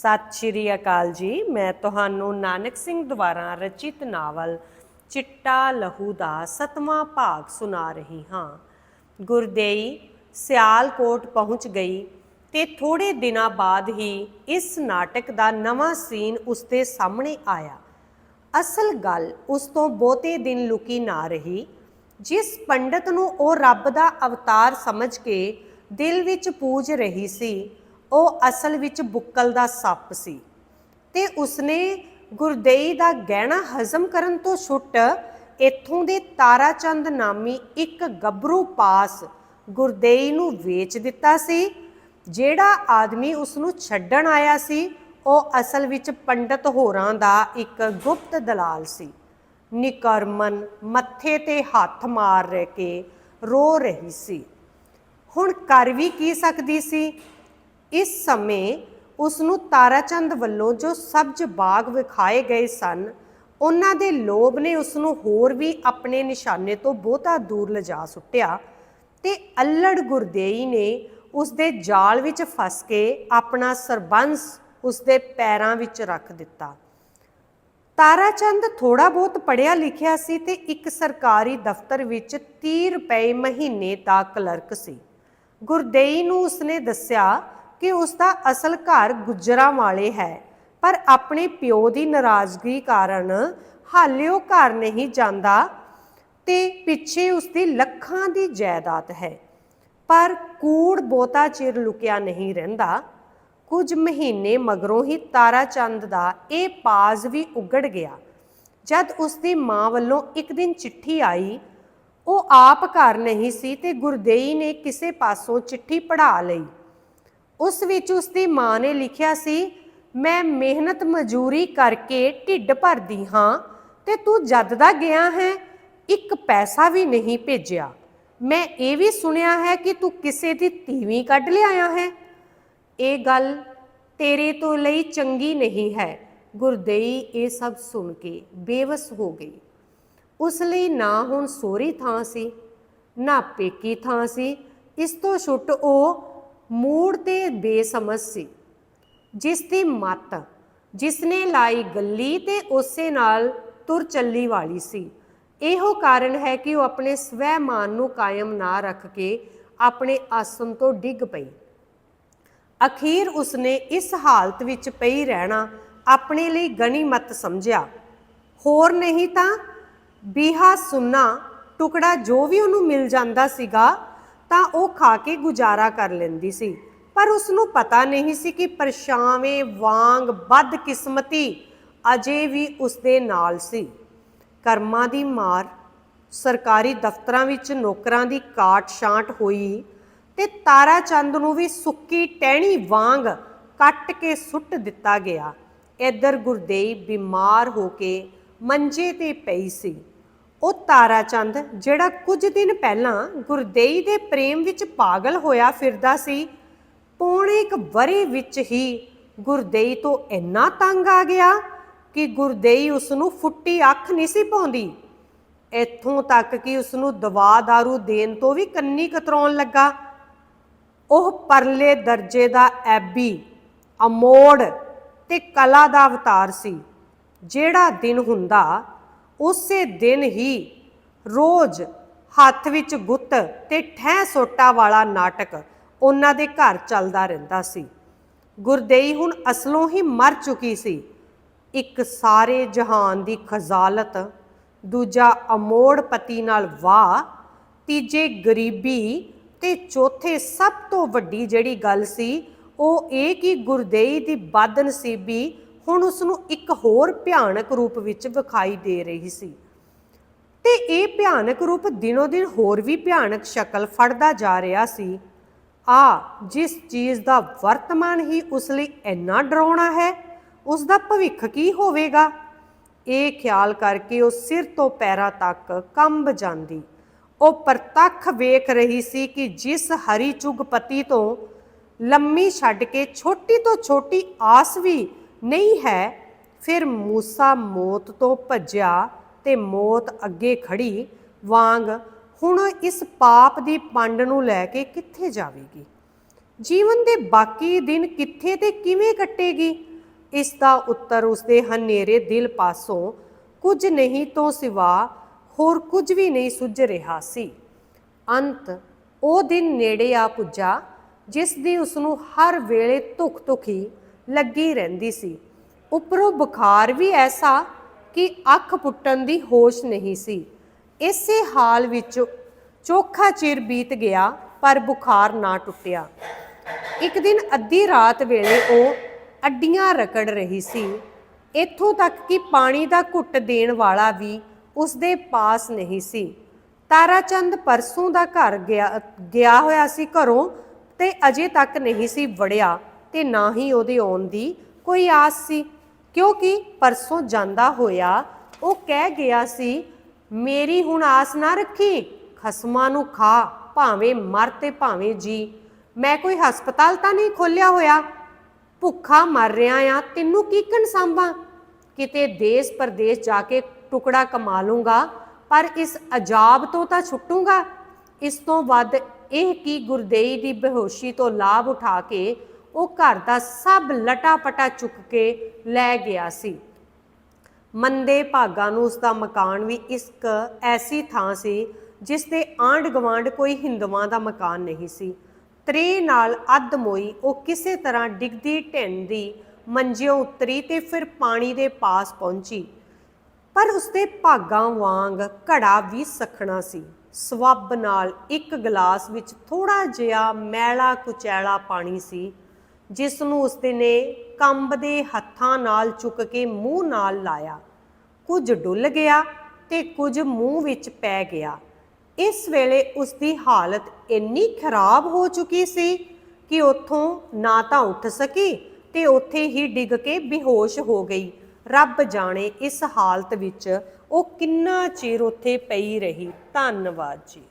ਸਤਿ ਸ਼੍ਰੀ ਅਕਾਲ ਜੀ। ਮੈਂ ਤੁਹਾਨੂੰ ਨਾਨਕ ਸਿੰਘ ਦੁਆਰਾ ਰਚਿਤ ਨਾਵਲ ਚਿੱਟਾ ਲਹੂ ਦਾ ਸਤਵਾਂ ਭਾਗ ਸੁਣਾ ਰਹੀ ਹਾਂ। ਗੁਰਦੇਈ ਸਿਆਲਕੋਟ ਪਹੁੰਚ ਗਈ ਤੇ ਥੋੜੇ ਦਿਨਾਂ ਬਾਅਦ ਹੀ ਇਸ ਨਾਟਕ ਦਾ ਨਵਾਂ ਸੀਨ ਉਸਦੇ ਸਾਹਮਣੇ ਆਇਆ। ਅਸਲ ਗੱਲ ਉਸ ਤੋਂ ਬਹੁਤੇ ਦਿਨ ਲੁਕੀ ਨਾ ਰਹੀ। ਜਿਸ ਪੰਡਤ ਨੂੰ ਉਹ ਰੱਬ ਦਾ ਅਵਤਾਰ ਸਮਝ ਕੇ ਦਿਲ ਵਿੱਚ ਪੂਜ ਰਹੀ ਸੀ ਉਹ ਅਸਲ ਵਿੱਚ ਬੁੱਕਲ ਦਾ ਸੱਪ ਸੀ ਤੇ ਉਸਨੇ ਗੁਰਦੇਈ ਦਾ ਗਹਿਣਾ ਹਜ਼ਮ ਕਰਨ ਤੋਂ ਛੁੱਟ ਇੱਥੋਂ ਦੇ ਤਾਰਾਚੰਦ ਨਾਮੀ ਇੱਕ ਗੱਭਰੂ ਪਾਸ ਗੁਰਦੇਈ ਨੂੰ ਵੇਚ ਦਿੱਤਾ ਸੀ, ਜਿਹੜਾ ਆਦਮੀ ਉਸ ਨੂੰ ਛੱਡਣ ਆਇਆ ਸੀ, ਉਹ ਅਸਲ ਵਿੱਚ ਪੰਡਤ ਹੋਰਾਂ ਦਾ ਇੱਕ ਗੁਪਤ ਦਲਾਲ ਸੀ। ਨਿਕਰਮਨ ਮੱਥੇ ਤੇ ਹੱਥ ਮਾਰ ਰਹਿ ਕੇ ਰੋ ਰਹੀ ਸੀ। ਹੁਣ ਕਰ ਵੀ ਕੀ ਸਕਦੀ ਸੀ? ਇਸ ਸਮੇਂ ਉਸ ਨੂੰ ਤਾਰਾਚੰਦ ਵੱਲੋਂ ਜੋ ਸਬਜ਼ ਬਾਗ ਵਿਖਾਏ ਗਏ ਸਨ, ਉਹਨਾਂ ਦੇ ਲੋਭ ਨੇ ਉਸ ਨੂੰ ਹੋਰ ਵੀ ਆਪਣੇ ਨਿਸ਼ਾਨੇ ਤੋਂ ਬਹੁਤਾ ਦੂਰ ਲਿਜਾ ਸੁੱਟਿਆ ਤੇ ਅਲੜ ਗੁਰਦੇਈ ਨੇ ਉਸ ਦੇ ਜਾਲ ਵਿੱਚ ਫਸ ਕੇ ਆਪਣਾ ਸਰਬੰਸ ਉਸ ਦੇ ਪੈਰਾਂ ਵਿੱਚ ਰੱਖ ਦਿੱਤਾ। ਤਾਰਾਚੰਦ ਥੋੜਾ ਬਹੁਤ ਪੜਿਆ ਲਿਖਿਆ ਸੀ ਤੇ ਇੱਕ ਸਰਕਾਰੀ ਦਫ਼ਤਰ ਵਿੱਚ 30 ਰੁਪਏ ਮਹੀਨੇ ਦਾ ਕਲਰਕ ਸੀ। ਗੁਰਦੇਈ ਨੂੰ ਉਸਨੇ ਦੱਸਿਆ ਕਿ ਉਸ ਦਾ ਅਸਲ ਘਰ ਗੁਜਰਾਂ ਵਾਲੇ ਹੈ, ਪਰ ਆਪਣੇ ਪਿਓ ਦੀ ਨਾਰਾਜ਼ਗੀ ਕਾਰਨ ਹਾਲੇ ਉਹ ਘਰ ਨਹੀਂ ਜਾਂਦਾ ਤੇ ਪਿੱਛੇ ਉਸ ਦੀ ਲੱਖਾਂ ਦੀ ਜਾਇਦਾਦ ਹੈ। ਪਰ ਕੂੜ ਬਹੁਤਾ ਚਿਰ ਲੁਕਿਆ ਨਹੀਂ ਰਹਿੰਦਾ। ਕੁਝ ਮਹੀਨੇ ਮਗਰੋਂ ਹੀ ਤਾਰਾ ਚੰਦ ਦਾ ਇਹ ਪਾਜ਼ ਵੀ ਉਗੜ ਗਿਆ। ਜਦ ਉਸ ਦੀ ਮਾਂ ਵੱਲੋਂ ਇੱਕ ਦਿਨ ਚਿੱਠੀ ਆਈ, ਉਹ ਆਪ ਘਰ ਨਹੀਂ ਸੀ ਤੇ ਗੁਰਦੇਈ ਨੇ ਕਿਸੇ ਪਾਸੋਂ ਚਿੱਠੀ ਪੜ੍ਹਾ ਲਈ। ਉਸ ਵਿੱਚ ਉਸ ਦੀ ਮਾਂ ਨੇ ਲਿਖਿਆ ਸੀ, ਮੈਂ ਮਿਹਨਤ ਮਜ਼ਦੂਰੀ ਕਰਕੇ ਢਿੱਡ ਭਰਦੀ ਹਾਂ ਤੇ ਤੂੰ ਜਦ ਦਾ ਗਿਆ ਹੈ, ਇੱਕ ਪੈਸਾ ਵੀ ਨਹੀਂ ਭੇਜਿਆ। ਮੈਂ ਇਹ ਵੀ ਸੁਣਿਆ ਹੈ ਕਿ ਤੂੰ ਕਿਸੇ ਦੀ ਤੀਵੀਂ ਕੱਢ ਲਿਆਇਆ ਹੈ। ਇਹ ਗੱਲ ਤੇਰੇ ਤੋਂ ਲਈ ਚੰਗੀ ਨਹੀਂ ਹੈ। ਗੁਰਦੇਈ ਇਹ ਸਭ ਸੁਣ ਕੇ ਬੇਵਸ ਹੋ ਗਈ। ਉਸ ਲਈ ਨਾ ਹੁਣ ਸੋਰੀ ਥਾਂ ਸੀ, ਨਾ ਪੇਕੀ ਥਾਂ ਸੀ। ਇਸ ਤੋਂ ਛੁੱਟ ਉਹ ਮੂੜ ਤੇ ਬੇਸਮਝ ਸੀ। ਜਿਸ ਦੀ ਮੱਤ, ਜਿਸ ਨੇ ਲਾਈ ਗੱਲੀ ਤੇ ਉਸੇ ਨਾਲ ਤੁਰ ਚੱਲੀ ਵਾਲੀ ਸੀ। ਇਹੋ ਕਾਰਨ ਹੈ ਕਿ ਉਹ ਆਪਣੇ ਸਵੈ ਮਾਨ ਨੂੰ ਕਾਇਮ ਨਾ ਰੱਖ ਕੇ ਆਪਣੇ ਆਸਨ ਤੋਂ ਡਿੱਗ ਪਈ। ਅਖੀਰ ਉਸਨੇ ਇਸ ਹਾਲਤ ਵਿੱਚ ਪਈ ਰਹਿਣਾ ਆਪਣੇ ਲਈ ਗਨੀਮਤ ਸਮਝਿਆ। ਹੋਰ ਨਹੀਂ ਤਾਂ ਬੀਹਾ ਸੁੰਨਾ ਟੁਕੜਾ ਜੋ ਵੀ ਉਹਨੂੰ ਮਿਲ ਜਾਂਦਾ ਸੀਗਾ ਤਾਂ ਉਹ ਖਾ ਕੇ ਗੁਜ਼ਾਰਾ ਕਰ ਲੈਂਦੀ ਸੀ। ਪਰ ਉਸ ਨੂੰ ਪਤਾ ਨਹੀਂ ਸੀ ਕਿ ਪਰਛਾਵੇਂ ਵਾਂਗ ਬਦਕਿਸਮਤੀ ਅਜੇ ਵੀ ਉਸ ਦੇ ਨਾਲ ਸੀ। ਕਰਮਾਂ ਦੀ ਮਾਰ, ਸਰਕਾਰੀ ਦਫ਼ਤਰਾਂ ਵਿੱਚ ਨੌਕਰਾਂ ਦੀ ਕਾਟ ਛਾਂਟ ਹੋਈ ਤੇ ਤਾਰਾ ਚੰਦ ਨੂੰ ਵੀ ਸੁੱਕੀ ਟਹਿਣੀ ਵਾਂਗ ਕੱਟ ਕੇ ਸੁੱਟ ਦਿੱਤਾ ਗਿਆ। ਇੱਧਰ ਗੁਰਦੇਈ ਬਿਮਾਰ ਹੋ ਕੇ ਮੰਜੇ ਤੇ ਪਈ ਸੀ। ਉਹ ਤਾਰਾ ਚੰਦ, ਜਿਹੜਾ ਕੁਝ ਦਿਨ ਪਹਿਲਾਂ ਗੁਰਦੇਈ ਦੇ ਪ੍ਰੇਮ ਵਿੱਚ ਪਾਗਲ ਹੋਇਆ ਫਿਰਦਾ ਸੀ, ਪੌਣੇ ਇੱਕ ਵਰੇ ਵਿੱਚ ਹੀ ਗੁਰਦੇਈ ਤੋਂ ਇੰਨਾ ਤੰਗ ਆ ਗਿਆ ਕਿ ਗੁਰਦੇਈ ਉਸ ਨੂੰ ਫੁੱਟੀ ਅੱਖ ਨਹੀਂ ਸੀ ਪਾਉਂਦੀ। ਇੱਥੋਂ ਤੱਕ ਕਿ ਉਸ ਨੂੰ ਦਵਾ दारू ਦੇਣ ਤੋਂ ਵੀ ਕੰਨੀ ਕਤਰਾਉਣ ਲੱਗਾ। ਉਹ ਪਰਲੇ ਦਰਜੇ ਦਾ ਐਬੀ, ਅਮੋੜ ਤੇ ਕਲਾ ਦਾ ਅਵਤਾਰ ਸੀ, ਜਿਹੜਾ ਦਿਨ ਹੁੰਦਾ ਉਸੇ ਦਿਨ ਹੀ ਰੋਜ਼ ਹੱਥ ਵਿੱਚ ਗੁੱਤ ਤੇ ਠਹਿ ਸੋਟਾ ਵਾਲਾ ਨਾਟਕ ਉਹਨਾਂ ਦੇ ਘਰ ਚੱਲਦਾ ਰਹਿੰਦਾ ਸੀ। ਗੁਰਦੇਈ ਹੁਣ ਅਸਲੋਂ ਹੀ ਮਰ ਚੁੱਕੀ ਸੀ। ਇੱਕ ਸਾਰੇ ਜਹਾਨ ਦੀ ਖਜ਼ਾਲਤ, ਦੂਜਾ ਅਮੋੜ ਪਤੀ ਨਾਲ ਵਾਹ, ਤੀਜੇ ਗਰੀਬੀ ਤੇ ਚੌਥੇ ਸਭ ਤੋਂ ਵੱਡੀ ਜਿਹੜੀ ਗੱਲ ਸੀ, ਉਹ ਇਹ ਕਿ ਗੁਰਦੇਈ ਦੀ ਬਦਨਸੀਬੀ ਹੁਣ ਉਸ ਨੂੰ ਇੱਕ ਹੋਰ ਭਿਆਨਕ ਰੂਪ ਵਿੱਚ ਵਿਖਾਈ ਦੇ ਰਹੀ ਸੀ। ਤੇ ਇਹ ਭਿਆਨਕ ਰੂਪ ਦਿਨੋ ਦਿਨ ਹੋਰ ਵੀ ਭਿਆਨਕ ਸ਼ਕਲ ਫੜਦਾ ਜਾ ਰਿਹਾ ਸੀ। ਆ, ਜਿਸ ਚੀਜ਼ ਦਾ ਵਰਤਮਾਨ ਹੀ ਉਸ ਲਈ ਇੰਨਾ ਡਰਾਉਣਾ ਹੈ, ਉਸ ਦਾ ਭਵਿੱਖ ਕੀ ਹੋਵੇਗਾ? ਇਹ ਖਿਆਲ ਕਰਕੇ ਉਹ ਸਿਰ ਤੋਂ ਪੈਰਾਂ ਤੱਕ ਕੰਬ ਜਾਂਦੀ। ਉਹ ਪ੍ਰਤੱਖ ਵੇਖ ਰਹੀ ਸੀ ਕਿ ਜਿਸ ਹਰੀ ਚੁਗਪਤੀ ਤੋਂ ਲੰਮੀ ਛੱਡ ਕੇ ਛੋਟੀ ਤੋਂ ਛੋਟੀ ਆਸ ਵੀ ਨਹੀਂ ਹੈ। ਫਿਰ ਮੂਸਾ ਮੌਤ ਤੋਂ ਭੱਜਿਆ ਤੇ ਮੌਤ ਅੱਗੇ ਖੜੀ। ਵਾਂਗ ਹੁਣ ਇਸ ਪਾਪ ਦੀ ਪੰਡ ਨੂੰ ਲੈ ਕੇ ਕਿੱਥੇ ਜਾਵੇਗੀ? ਜੀਵਨ ਦੇ ਬਾਕੀ ਦਿਨ ਕਿੱਥੇ ਤੇ ਕਿਵੇਂ ਕੱਟੇਗੀ? ਇਸ ਦਾ ਉੱਤਰ ਉਸਦੇ ਹਨੇਰੇ ਦਿਲ ਪਾਸੋਂ ਕੁਝ ਨਹੀਂ ਤੋਂ ਸਿਵਾ ਹੋਰ ਕੁਝ ਵੀ ਨਹੀਂ ਸੁੱਝ ਰਿਹਾ ਸੀ। ਅੰਤ ਉਹ ਦਿਨ ਨੇੜੇ ਆ ਪੁੱਜਾ, ਜਿਸ ਦੀ ਉਸ ਨੂੰ ਹਰ ਵੇਲੇ ਧੁਖ ਧੁਖੀ ਲੱਗੀ ਰਹਿੰਦੀ ਸੀ। ਉੱਪਰੋਂ ਬੁਖਾਰ ਵੀ ਐਸਾ ਕਿ ਅੱਖ ਪੁੱਟਣ ਦੀ ਹੋਸ਼ ਨਹੀਂ ਸੀ। ਇਸੇ ਹਾਲ ਵਿੱਚ ਚੋਖਾ ਚਿਰ ਬੀਤ ਗਿਆ, ਪਰ ਬੁਖਾਰ ਨਾ ਟੁੱਟਿਆ। ਇੱਕ ਦਿਨ ਅੱਧੀ ਰਾਤ ਵੇਲੇ ਉਹ ਅੱਡੀਆਂ ਰਕੜ ਰਹੀ ਸੀ। ਇੱਥੋਂ ਤੱਕ ਕਿ ਪਾਣੀ ਦਾ ਘੁੱਟ ਦੇਣ ਵਾਲਾ ਵੀ ਉਸਦੇ ਪਾਸ ਨਹੀਂ ਸੀ। ਤਾਰਾਚੰਦ ਪਰਸੋਂ ਦਾ ਘਰ ਗਿਆ ਗਿਆ ਹੋਇਆ ਸੀ ਘਰੋਂ ਤੇ ਅਜੇ ਤੱਕ ਨਹੀਂ ਸੀ ਵੜਿਆ। ਤੇ ਨਾ ਹੀ ਉਹਦੇ ਆਉਣ ਦੀ ਕੋਈ ਆਸ ਸੀ। ਕਿਉਂਕਿ ਪਰਸੋਂ ਜਾਂਦਾ ਹੋਇਆ, ਉਹ ਕਹਿ ਗਿਆ ਸੀ, ਮੇਰੀ ਹੁਣ ਆਸ ਨਾ ਰੱਖੀ, ਖਸਮਾਂ ਨੂੰ ਖਾ, ਭਾਵੇਂ ਮਰ ਤੇ ਭਾਵੇਂ ਜੀ। ਮੈਂ ਕੋਈ ਹਸਪਤਾਲ ਤਾਂ ਨਹੀਂ ਖੋਲਿਆ ਹੋਇਆ। ਭੁੱਖਾ ਮਰ ਰਿਹਾ ਆ, ਤੈਨੂੰ ਕੀ ਕਨ ਕਿਤੇ ਦੇਸ਼ ਪਰਦੇਸ਼ ਜਾ ਕੇ ਟੁਕੜਾ ਕਮਾ ਲੂੰਗਾ, ਪਰ ਇਸ ਅਜਾਬ ਤੋਂ ਤਾਂ ਛੁੱਟੂਗਾ। ਇਸ ਤੋਂ ਵੱਧ ਇਹ ਕੀ ਗੁਰਦੇਈ ਦੀ ਬੇਹੋਸ਼ੀ ਤੋਂ ਲਾਭ ਉਠਾ ਕੇ ਉਹ ਘਰ ਦਾ ਸਭ ਲਟਾਪਟਾ ਚੁੱਕ ਕੇ ਲੈ ਗਿਆ ਸੀ। ਮੰਦੇ ਭਾਗਾਂ ਨੂੰ ਉਸ ਦਾ ਮਕਾਨ ਵੀ ਇੱਕ ਐਸੀ ਥਾਂ ਸੀ ਜਿਸ ਦੇ ਆਂਢ ਗਵਾਂਢ ਕੋਈ ਹਿੰਦੂਆਂ ਦਾ ਮਕਾਨ ਨਹੀਂ ਸੀ। ਤਰੇ ਨਾਲ ਅੱਧ ਮੋਈ ਉਹ ਕਿਸੇ ਤਰ੍ਹਾਂ ਡਿੱਗਦੀ ਢਿੰਡ ਦੀ ਮੰਜਿਓ ਉਤਰੀ ਤੇ ਫਿਰ ਪਾਣੀ ਦੇ ਪਾਸ ਪਹੁੰਚੀ। ਪਰ ਉਸਦੇ ਭਾਗਾਂ ਵਾਂਗ ਘੜਾ ਵੀ ਸਖਣਾ ਸੀ। ਸਵੱਬ ਨਾਲ ਇੱਕ ਗਲਾਸ ਵਿੱਚ ਥੋੜਾ ਜਿਹਾ ਮੈਲਾ ਕੁਚੈਲਾ ਪਾਣੀ ਸੀ। ਜਿਸ ਨੂੰ ਉਸਦੇ ਨੇ ਕੰਬਦੇ ਹੱਥਾਂ ਨਾਲ ਚੁੱਕ ਕੇ ਮੂੰਹ ਨਾਲ ਲਾਇਆ। ਕੁਝ ਡੁੱਲ ਗਿਆ ਤੇ ਕੁਝ ਮੂੰਹ ਵਿੱਚ ਪੈ ਗਿਆ। ਇਸ ਵੇਲੇ ਉਸਦੀ ਹਾਲਤ ਇੰਨੀ ਖਰਾਬ ਹੋ ਚੁੱਕੀ ਸੀ ਕਿ ਉੱਥੋਂ ਨਾ ਤਾਂ ਉੱਠ ਸਕੀ ਤੇ ਉੱਥੇ ਹੀ ਡਿੱਗ ਕੇ ਬੇਹੋਸ਼ ਹੋ ਗਈ। ਰੱਬ ਜਾਣੇ ਇਸ ਹਾਲਤ ਵਿੱਚ ਉਹ ਕਿੰਨਾ ਚਿਰ ਉੱਥੇ ਪਈ ਰਹੀ। ਧੰਨਵਾਦ ਜੀ।